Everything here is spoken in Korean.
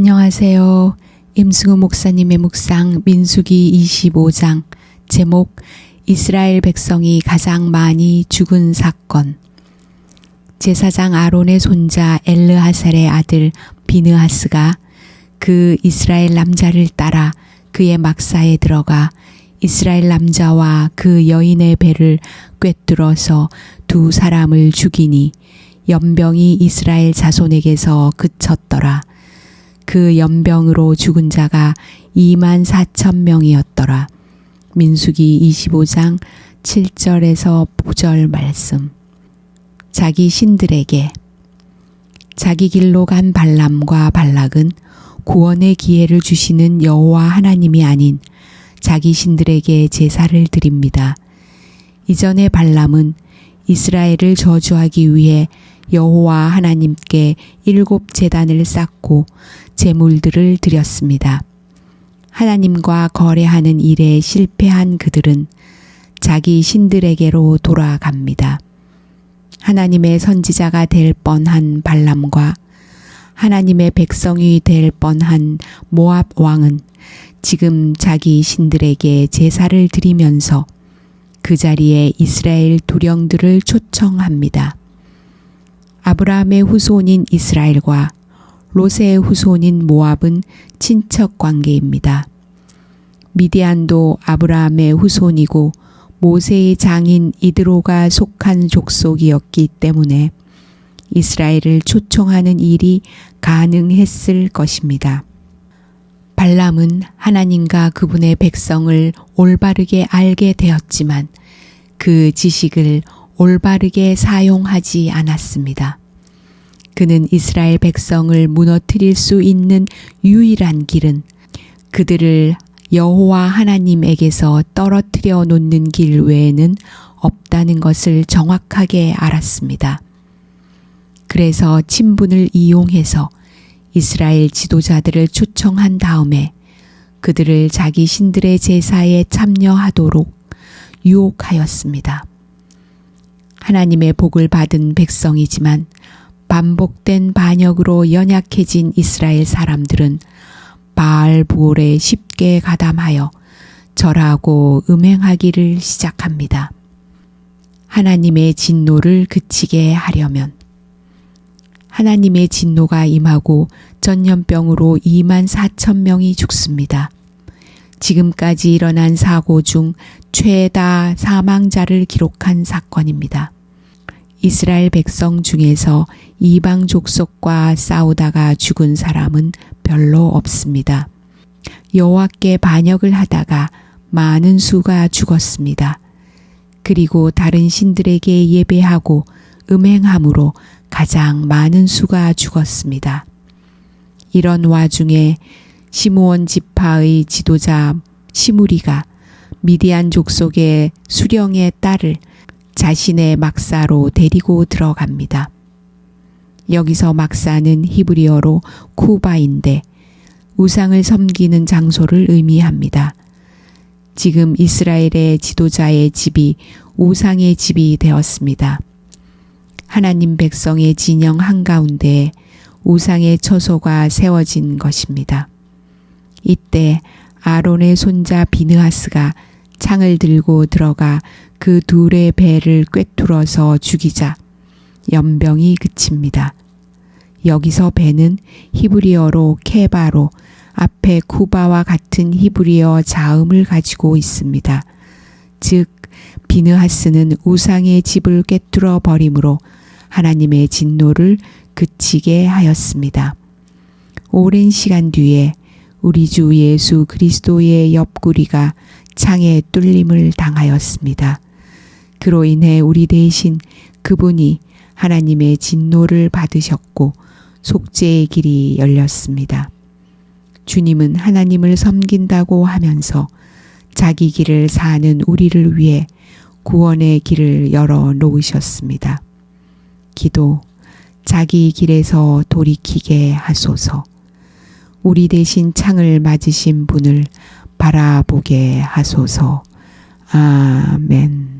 안녕하세요. 임승우 목사님의 묵상 민수기 25장 제목 이스라엘 백성이 가장 많이 죽은 사건 제사장 아론의 손자 엘르하살의 아들 비느하스가 그 이스라엘 남자를 따라 그의 막사에 들어가 이스라엘 남자와 그 여인의 배를 꿰뚫어서 두 사람을 죽이니 연병이 이스라엘 자손에게서 그쳤더라. 그 연병으로 죽은 자가 2만 4천 명이었더라. 민수기 25장 7절에서 9절 말씀. 자기 신들에게 자기 길로 간 발람과 발락은 구원의 기회를 주시는 여호와 하나님이 아닌 자기 신들에게 제사를 드립니다. 이전에 발람은 이스라엘을 저주하기 위해 여호와 하나님께 일곱 재단을 쌓고 제물들을 드렸습니다. 하나님과 거래하는 일에 실패한 그들은 자기 신들에게로 돌아갑니다. 하나님의 선지자가 될 뻔한 발람과 하나님의 백성이 될 뻔한 모압 왕은 지금 자기 신들에게 제사를 드리면서 그 자리에 이스라엘 두령들을 초청합니다. 아브라함의 후손인 이스라엘과 로세의 후손인 모압은 친척 관계입니다. 미디안도 아브라함의 후손이고 모세의 장인 이드로가 속한 족속이었기 때문에 이스라엘을 초청하는 일이 가능했을 것입니다. 발람은 하나님과 그분의 백성을 올바르게 알게 되었지만 그 지식을 올바르게 사용하지 않았습니다. 그는 이스라엘 백성을 무너뜨릴 수 있는 유일한 길은 그들을 여호와 하나님에게서 떨어뜨려 놓는 길 외에는 없다는 것을 정확하게 알았습니다. 그래서 친분을 이용해서 이스라엘 지도자들을 초청한 다음에 그들을 자기 신들의 제사에 참여하도록 유혹하였습니다. 하나님의 복을 받은 백성이지만 반복된 반역으로 연약해진 이스라엘 사람들은 바알 부올에 쉽게 가담하여 절하고 음행하기를 시작합니다. 하나님의 진노를 그치게 하려면 하나님의 진노가 임하고 전염병으로 2만 4천 명이 죽습니다. 지금까지 일어난 사고 중 최다 사망자를 기록한 사건입니다. 이스라엘 백성 중에서 이방 족속과 싸우다가 죽은 사람은 별로 없습니다. 여호와께 반역을 하다가 많은 수가 죽었습니다. 그리고 다른 신들에게 예배하고 음행함으로 가장 많은 수가 죽었습니다. 이런 와중에 시므온 지파의 지도자 시무리가 미디안 족속의 수령의 딸을 자신의 막사로 데리고 들어갑니다. 여기서 막사는 히브리어로 쿠바인데 우상을 섬기는 장소를 의미합니다. 지금 이스라엘의 지도자의 집이 우상의 집이 되었습니다. 하나님 백성의 진영 한가운데 우상의 처소가 세워진 것입니다. 이때 아론의 손자 비느하스가 창을 들고 들어가 그 둘의 배를 꿰뚫어서 죽이자 연병이 그칩니다. 여기서 배는 히브리어로 케바로 앞에 쿠바와 같은 히브리어 자음을 가지고 있습니다. 즉 비느하스는 우상의 집을 꿰뚫어 버림으로 하나님의 진노를 그치게 하였습니다. 오랜 시간 뒤에 우리 주 예수 그리스도의 옆구리가 창에 뚫림을 당하였습니다. 그로 인해 우리 대신 그분이 하나님의 진노를 받으셨고 속죄의 길이 열렸습니다. 주님은 하나님을 섬긴다고 하면서 자기 길을 사는 우리를 위해 구원의 길을 열어 놓으셨습니다. 기도, 자기 길에서 돌이키게 하소서. 우리 대신 창을 맞으신 분을 바라보게 하소서. 아멘.